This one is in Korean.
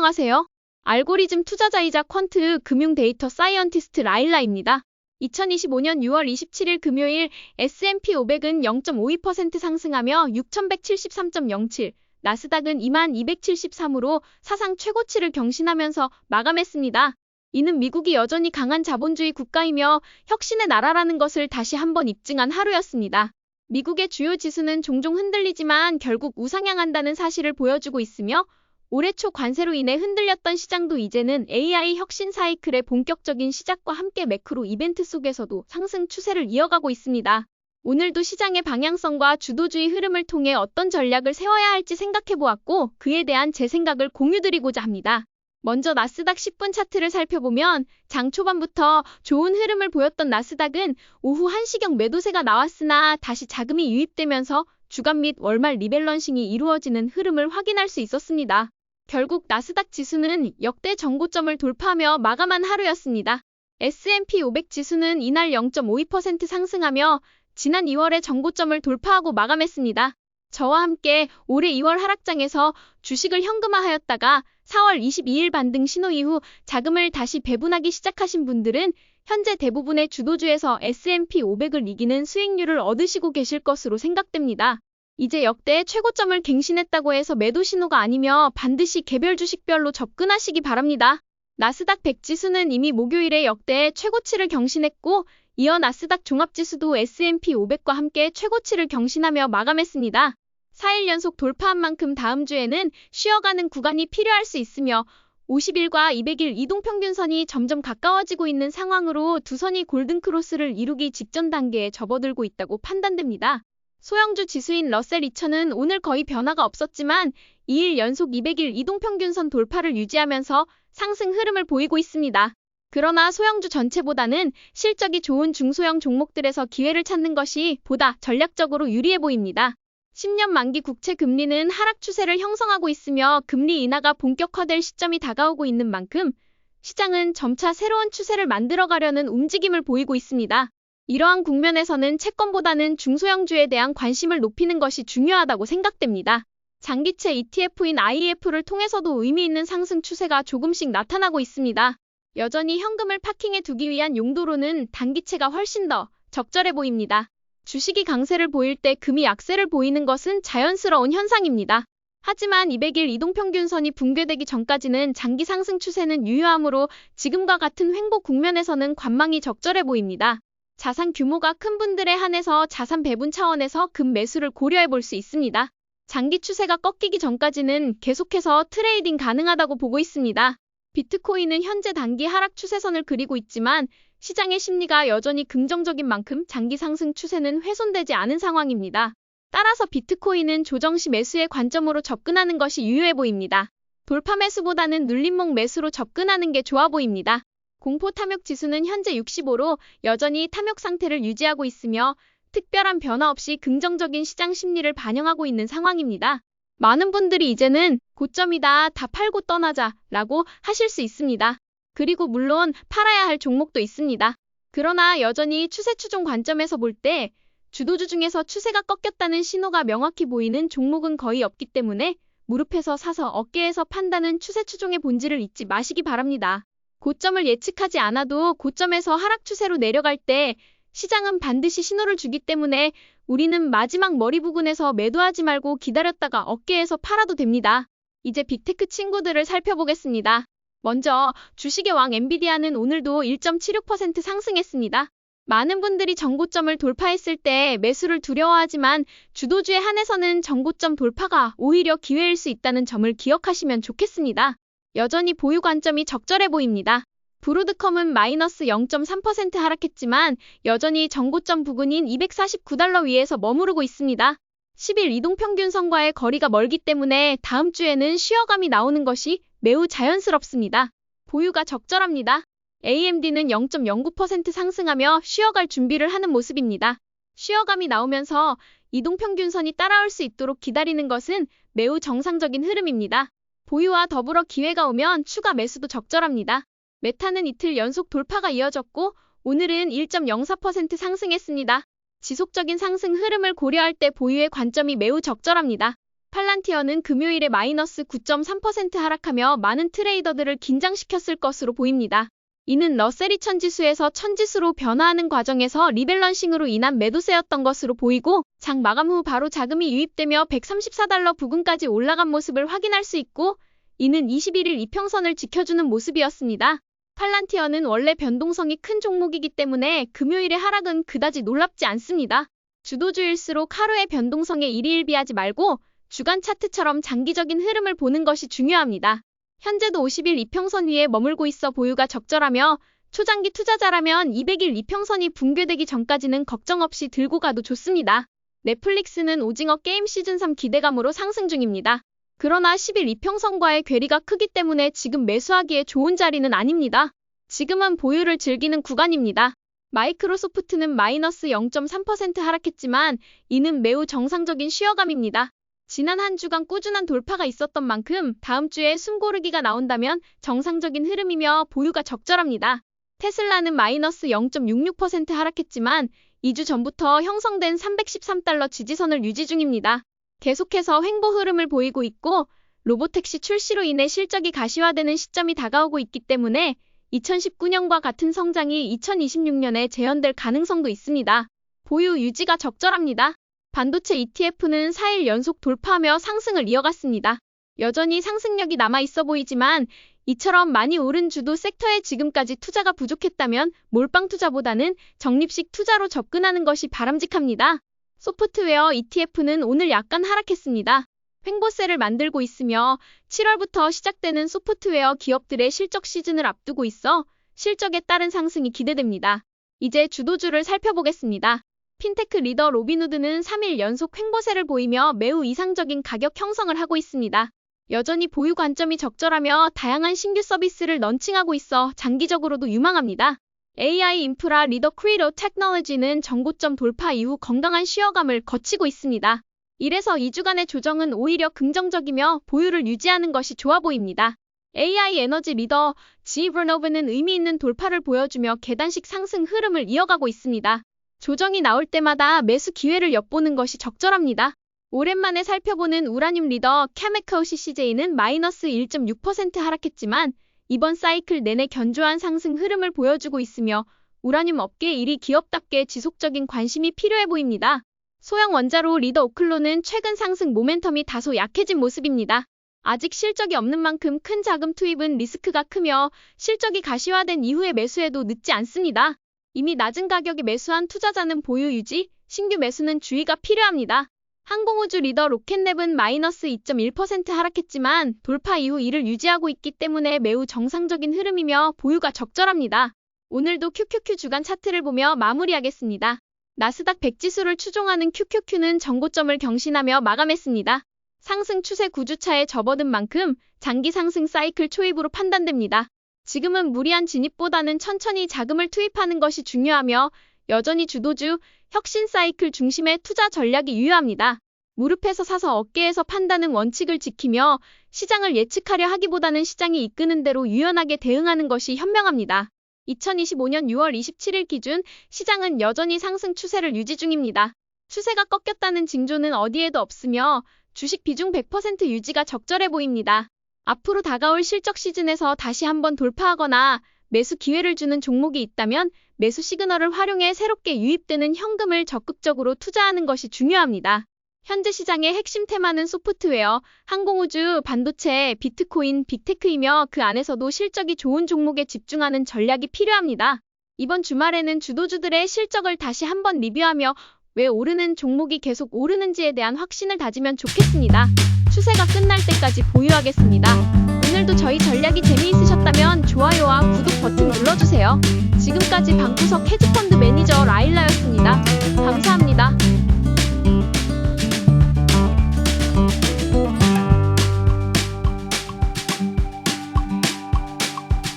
안녕하세요. 알고리즘 투자자이자 퀀트 금융 데이터 사이언티스트 라일라입니다. 2025년 6월 27일 금요일 S&P 500은 0.52% 상승하며 6173.07, 나스닥은 2273으로 사상 최고치를 경신하면서 마감했습니다. 이는 미국이 여전히 강한 자본주의 국가이며 혁신의 나라라는 것을 다시 한번 입증한 하루였습니다. 미국의 주요 지수는 종종 흔들리지만 결국 우상향한다는 사실을 보여주고 있으며 올해 초 관세로 인해 흔들렸던 시장도 이제는 AI 혁신 사이클의 본격적인 시작과 함께 매크로 이벤트 속에서도 상승 추세를 이어가고 있습니다. 오늘도 시장의 방향성과 주도주의 흐름을 통해 어떤 전략을 세워야 할지 생각해 보았고 그에 대한 제 생각을 공유드리고자 합니다. 먼저 나스닥 10분 차트를 살펴보면 장 초반부터 좋은 흐름을 보였던 나스닥은 오후 1시경 매도세가 나왔으나 다시 자금이 유입되면서 주간 및 월말 리밸런싱이 이루어지는 흐름을 확인할 수 있었습니다. 결국 나스닥 지수는 역대 정고점을 돌파하며 마감한 하루였습니다. S&P 500 지수는 이날 0.52% 상승하며 지난 2월의 정고점을 돌파하고 마감했습니다. 저와 함께 올해 2월 하락장에서 주식을 현금화하였다가 4월 22일 반등 신호 이후 자금을 다시 배분하기 시작하신 분들은 현재 대부분의 주도주에서 S&P 500을 이기는 수익률을 얻으시고 계실 것으로 생각됩니다. 이제 역대 최고점을 갱신했다고 해서 매도 신호가 아니며 반드시 개별 주식별로 접근하시기 바랍니다. 나스닥 100 지수는 이미 목요일에 역대 최고치를 경신했고 이어 나스닥 종합지수도 S&P 500과 함께 최고치를 경신하며 마감했습니다. 4일 연속 돌파한 만큼 다음 주에는 쉬어가는 구간이 필요할 수 있으며 50일과 200일 이동평균선이 점점 가까워지고 있는 상황으로 두 선이 골든크로스를 이루기 직전 단계에 접어들고 있다고 판단됩니다. 소형주 지수인 러셀 2000은 오늘 거의 변화가 없었지만 2일 연속 200일 이동평균선 돌파를 유지하면서 상승 흐름을 보이고 있습니다. 그러나 소형주 전체보다는 실적이 좋은 중소형 종목들에서 기회를 찾는 것이 보다 전략적으로 유리해 보입니다. 10년 만기 국채 금리는 하락 추세를 형성하고 있으며 금리 인하가 본격화될 시점이 다가오고 있는 만큼 시장은 점차 새로운 추세를 만들어가려는 움직임을 보이고 있습니다. 이러한 국면에서는 채권보다는 중소형주에 대한 관심을 높이는 것이 중요하다고 생각됩니다. 장기채 ETF인 IEF를 통해서도 의미 있는 상승 추세가 조금씩 나타나고 있습니다. 여전히 현금을 파킹해 두기 위한 용도로는 단기채가 훨씬 더 적절해 보입니다. 주식이 강세를 보일 때 금이 약세를 보이는 것은 자연스러운 현상입니다. 하지만 200일 이동평균선이 붕괴되기 전까지는 장기 상승 추세는 유효하므로 지금과 같은 횡보 국면에서는 관망이 적절해 보입니다. 자산 규모가 큰 분들에 한해서 자산 배분 차원에서 금 매수를 고려해 볼 수 있습니다. 장기 추세가 꺾이기 전까지는 계속해서 트레이딩 가능하다고 보고 있습니다. 비트코인은 현재 단기 하락 추세선을 그리고 있지만 시장의 심리가 여전히 긍정적인 만큼 장기 상승 추세는 훼손되지 않은 상황입니다. 따라서 비트코인은 조정 시 매수의 관점으로 접근하는 것이 유효해 보입니다. 돌파 매수보다는 눌림목 매수로 접근하는 게 좋아 보입니다. 공포 탐욕 지수는 현재 65로 여전히 탐욕 상태를 유지하고 있으며 특별한 변화 없이 긍정적인 시장 심리를 반영하고 있는 상황입니다. 많은 분들이 이제는 고점이다, 다 팔고 떠나자 라고 하실 수 있습니다. 그리고 물론 팔아야 할 종목도 있습니다. 그러나 여전히 추세 추종 관점에서 볼 때 주도주 중에서 추세가 꺾였다는 신호가 명확히 보이는 종목은 거의 없기 때문에 무릎에서 사서 어깨에서 판다는 추세 추종의 본질을 잊지 마시기 바랍니다. 고점을 예측하지 않아도 고점에서 하락 추세로 내려갈 때 시장은 반드시 신호를 주기 때문에 우리는 마지막 머리 부근에서 매도하지 말고 기다렸다가 어깨에서 팔아도 됩니다. 이제 빅테크 친구들을 살펴보겠습니다. 먼저 주식의 왕 엔비디아는 오늘도 1.76% 상승했습니다. 많은 분들이 정고점을 돌파했을 때 매수를 두려워하지만 주도주에 한해서는 정고점 돌파가 오히려 기회일 수 있다는 점을 기억하시면 좋겠습니다. 여전히 보유 관점이 적절해 보입니다. 브로드컴은 마이너스 0.3% 하락했지만 여전히 정고점 부근인 249달러 위에서 머무르고 있습니다. 10일 이동평균 선과의 거리가 멀기 때문에 다음 주에는 쉬어감이 나오는 것이 매우 자연스럽습니다. 보유가 적절합니다. AMD는 0.09% 상승하며 쉬어갈 준비를 하는 모습입니다. 쉬어감이 나오면서 이동평균선이 따라올 수 있도록 기다리는 것은 매우 정상적인 흐름입니다. 보유와 더불어 기회가 오면 추가 매수도 적절합니다. 메타는 이틀 연속 돌파가 이어졌고 오늘은 1.04% 상승했습니다. 지속적인 상승 흐름을 고려할 때 보유의 관점이 매우 적절합니다. 팔란티어는 금요일에 마이너스 9.3% 하락하며 많은 트레이더들을 긴장시켰을 것으로 보입니다. 이는 러셀 2000 지수에서 1000 지수로 변화하는 과정에서 리밸런싱으로 인한 매도세였던 것으로 보이고 장 마감 후 바로 자금이 유입되며 134달러 부근까지 올라간 모습을 확인할 수 있고 이는 21일 이평선을 지켜주는 모습이었습니다. 팔란티어는 원래 변동성이 큰 종목이기 때문에 금요일의 하락은 그다지 놀랍지 않습니다. 주도주일수록 하루의 변동성에 일희일비하지 말고 주간 차트처럼 장기적인 흐름을 보는 것이 중요합니다. 현재도 50일 이평선 위에 머물고 있어 보유가 적절하며 초장기 투자자라면 200일 이평선이 붕괴되기 전까지는 걱정 없이 들고 가도 좋습니다. 넷플릭스는 오징어 게임 시즌 3 기대감으로 상승 중입니다. 그러나 10일 이평선과의 괴리가 크기 때문에 지금 매수하기에 좋은 자리는 아닙니다. 지금은 보유를 즐기는 구간입니다. 마이크로소프트는 마이너스 0.3% 하락했지만 이는 매우 정상적인 쉬어감입니다. 지난 한 주간 꾸준한 돌파가 있었던 만큼 다음 주에 숨고르기가 나온다면 정상적인 흐름이며 보유가 적절합니다. 테슬라는 마이너스 0.66% 하락했지만 2주 전부터 형성된 313달러 지지선을 유지 중입니다. 계속해서 횡보 흐름을 보이고 있고 로보택시 출시로 인해 실적이 가시화되는 시점이 다가오고 있기 때문에 2019년과 같은 성장이 2026년에 재현될 가능성도 있습니다. 보유 유지가 적절합니다. 반도체 ETF는 4일 연속 돌파하며 상승을 이어갔습니다. 여전히 상승력이 남아 있어 보이지만 이처럼 많이 오른 주도 섹터에 지금까지 투자가 부족했다면 몰빵 투자보다는 적립식 투자로 접근하는 것이 바람직합니다. 소프트웨어 ETF는 오늘 약간 하락했습니다. 횡보세를 만들고 있으며 7월부터 시작되는 소프트웨어 기업들의 실적 시즌을 앞두고 있어 실적에 따른 상승이 기대됩니다. 이제 주도주를 살펴보겠습니다. 핀테크 리더 로비누드는 3일 연속 횡보세를 보이며 매우 이상적인 가격 형성을 하고 있습니다. 여전히 보유 관점이 적절하며 다양한 신규 서비스를 런칭하고 있어 장기적으로도 유망합니다. AI 인프라 리더 크리로 테크놀로지는 정고점 돌파 이후 건강한 쉬어감을 거치고 있습니다. 이래서 2주간의 조정은 오히려 긍정적이며 보유를 유지하는 것이 좋아 보입니다. AI 에너지 리더 G 브노브는 의미 있는 돌파를 보여주며 계단식 상승 흐름을 이어가고 있습니다. 조정이 나올 때마다 매수 기회를 엿보는 것이 적절합니다. 오랜만에 살펴보는 우라늄 리더 케미컬 CCJ는 마이너스 1.6% 하락했지만 이번 사이클 내내 견조한 상승 흐름을 보여주고 있으며 우라늄 업계 1위 기업답게 지속적인 관심이 필요해 보입니다. 소형 원자로 리더 오클로는 최근 상승 모멘텀이 다소 약해진 모습입니다. 아직 실적이 없는 만큼 큰 자금 투입은 리스크가 크며 실적이 가시화된 이후에 매수해도 늦지 않습니다. 이미 낮은 가격에 매수한 투자자는 보유 유지, 신규 매수는 주의가 필요합니다. 항공우주 리더 로켓랩은 마이너스 2.1% 하락했지만 돌파 이후 이를 유지하고 있기 때문에 매우 정상적인 흐름이며 보유가 적절합니다. 오늘도 QQQ 주간 차트를 보며 마무리하겠습니다. 나스닥 100지수를 추종하는 QQQ는 정고점을 경신하며 마감했습니다. 상승 추세 9주차에 접어든 만큼 장기 상승 사이클 초입으로 판단됩니다. 지금은 무리한 진입보다는 천천히 자금을 투입하는 것이 중요하며 여전히 주도주, 혁신 사이클 중심의 투자 전략이 유효합니다. 무릎에서 사서 어깨에서 판다는 원칙을 지키며 시장을 예측하려 하기보다는 시장이 이끄는 대로 유연하게 대응하는 것이 현명합니다. 2025년 6월 27일 기준 시장은 여전히 상승 추세를 유지 중입니다. 추세가 꺾였다는 징조는 어디에도 없으며 주식 비중 100% 유지가 적절해 보입니다. 앞으로 다가올 실적 시즌에서 다시 한번 돌파하거나 매수 기회를 주는 종목이 있다면 매수 시그널을 활용해 새롭게 유입되는 현금을 적극적으로 투자하는 것이 중요합니다. 현재 시장의 핵심 테마는 소프트웨어, 항공우주, 반도체, 비트코인, 빅테크이며 그 안에서도 실적이 좋은 종목에 집중하는 전략이 필요합니다. 이번 주말에는 주도주들의 실적을 다시 한번 리뷰하며 왜 오르는 종목이 계속 오르는지에 대한 확신을 다지면 좋겠습니다. 추세가 끝날 때까지 보유하겠습니다. 오늘도 저희 전략이 재미있으셨다면 좋아요와 구독 버튼 눌러주세요. 지금까지 방구석 헤지펀드 매니저 라일라였습니다.